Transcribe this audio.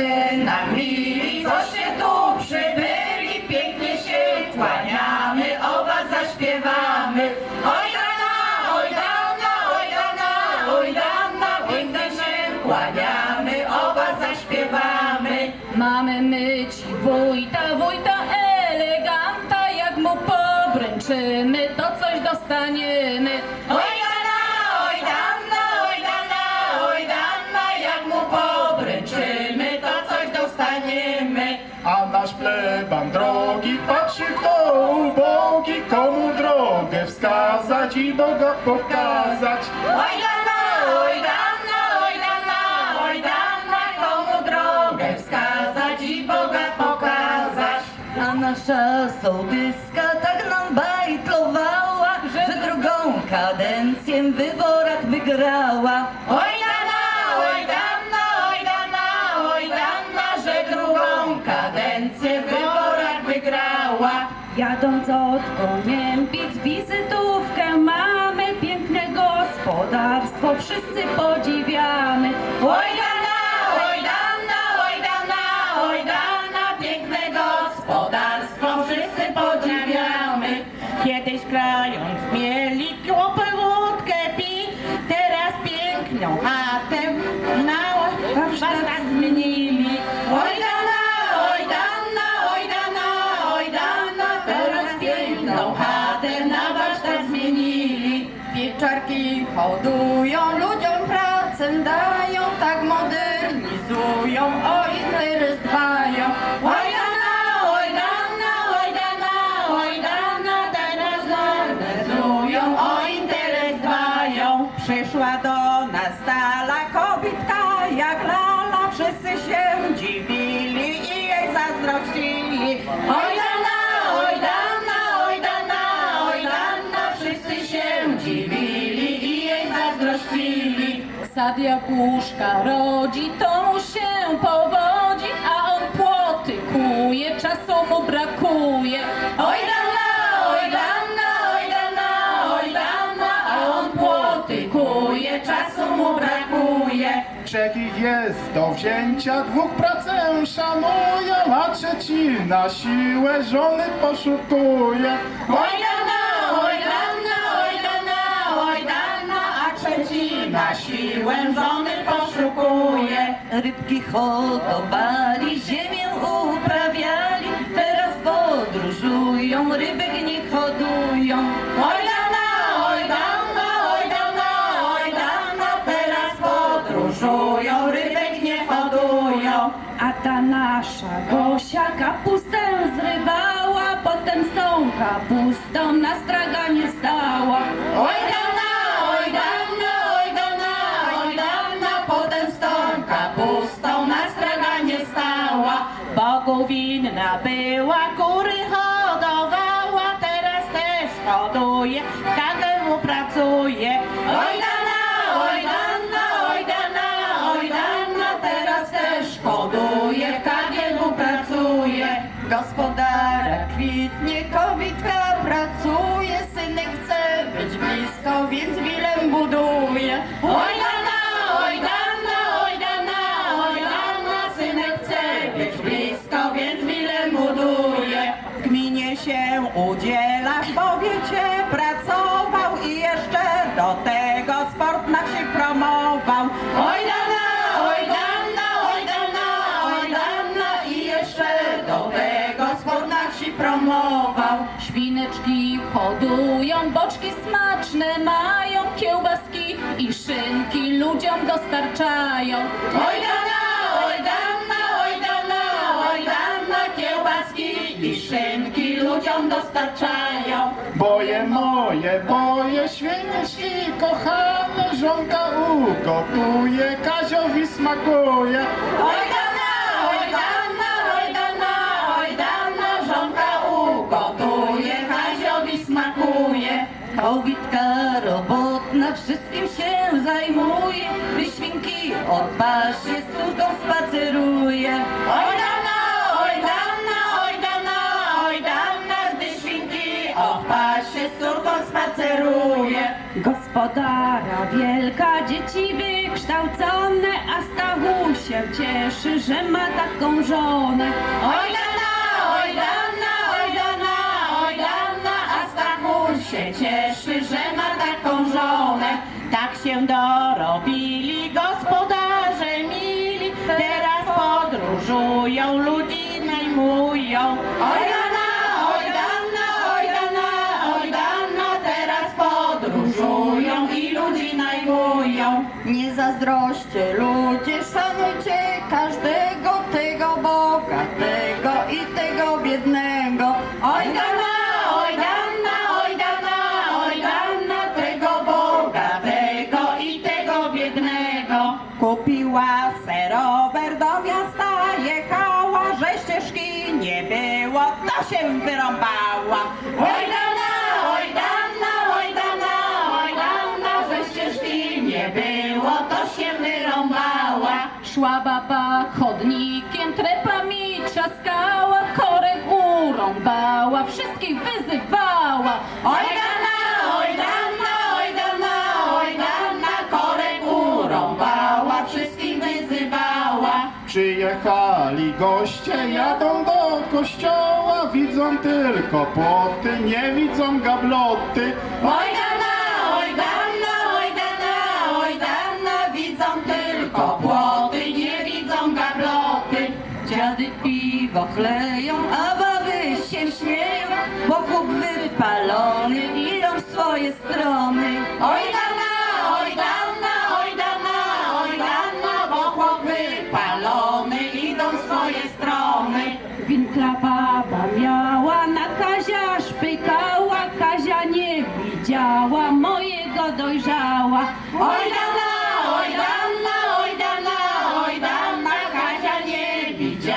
nam mili, coście tu przybyli, pięknie się kłaniamy, o was zaśpiewamy. Oj dana, oj dana, oj dana, oj dana, pięknie się kłaniamy, nasz pleban drogi patrzy kto ubogi, komu drogę wskazać i Boga pokazać. Oj dana, oj dana, oj dana, oj dana, komu drogę wskazać i Boga pokazać. A nasza sołtyska tak nam bajtlowała, że drugą kadencję w wyborach wygrała. Oj Jadąc od Koniempic wizytówkę mamy, piękne gospodarstwo wszyscy podziwiamy. Oj dana, oj dana, oj dana, oj dana, piękne gospodarstwo wszyscy podziwiamy. Kiedyś krając mieli kłopę wódkę pi, teraz piękną Pieczarki hodują, ludziom pracę dają, tak modernizują, o interes dbają. Oj dana, oj dana, oj dana, oj dana, teraz organizują, o interes dbają. Przyszła do nas stala kobitka jak lala, wszyscy się dziwili i jej zazdrościli. Zazdrościli. Sad jabłuszka rodzi, to mu się powodzi, a on płoty kuje, czasu mu brakuje. Oj dana, oj dana, oj dana, oj dana, a on płoty kuje, czasu mu brakuje. Trzech jest do wzięcia, dwóch pracę szanują, a trzeci na siłę żony poszukuje. Oj na siłę żony poszukuje. Rybki hodowali, ziemię uprawiali, teraz podróżują, rybek nie hodują. Oj dana, oj dana, oj dana, oj dana, teraz podróżują, rybek nie hodują. A ta nasza Gosia kapustę zrywała, potem z tą kapustą na straganie stała. Oj dana, stała. Bogu winna była, kury hodowała, teraz też hoduje, KGW pracuje. Oj dana, oj dana, oj dana, oj dana, teraz też hoduje, KGW pracuje. Gospodara kwitnie, kobitka się udziela, w powiecie pracował i jeszcze do tego sport na wsi promował. Oj dana, oj dana, oj dana, oj dana i jeszcze do tego spod na wsi promował. Świneczki hodują, boczki smaczne mają, kiełbaski i szynki ludziom dostarczają. Oj dana, oj dana, ludziom dostarczają. Boje moje, boje świniczki kochane, żonka ugotuje, Kaziowi smakuje. Oj dana, oj dana, oj dana, oj dana, żonka ugotuje, Kaziowi smakuje. Kobitka robotna wszystkim się zajmuje, gdy świnki od paszy z córką spaceruje. Oj Gospodara wielka, dzieci wykształcone, a Stachusia się cieszy, że ma taką żonę. Oj dana, oj dana, oj dana, oj dana, a Stachuś się cieszy, że ma taką żonę. Tak się dorobili gospodarze mili, teraz podróżują, ludzi Nie zazdroście ludzie, szanujcie każdego tego bogatego i tego biednego. Oj dana, oj dana, oj dana, oj dana, tego bogatego i tego biednego. Kupiła se rower do miasta, jechała, że ścieżki nie było, to się wyrąbała. Oj dana, Szła baba chodnikiem, trepami trzaskała, korek urąbała, wszystkich wyzywała. Oj dana, oj dana, oj dana, oj dana, korek urąbała, wszystkich wyzywała. Przyjechali goście, jadą do kościoła, widzą tylko płoty, nie widzą gabloty. Oj dana, oj dana, oj dana, oj dana, widzą tylko piwo chleją, a baby się śmieją, bo chłop wypalony idą w swoje strony. Oj dana, oj dana, oj dana, oj dana, bo chłop wypalony idą w swoje strony. Winkla baba miała, na Kazia szpykała, Kazia nie widziała, mojego dojrzała. Oj dana, oj dana, oj dana, oj dana, Kazia nie widziała.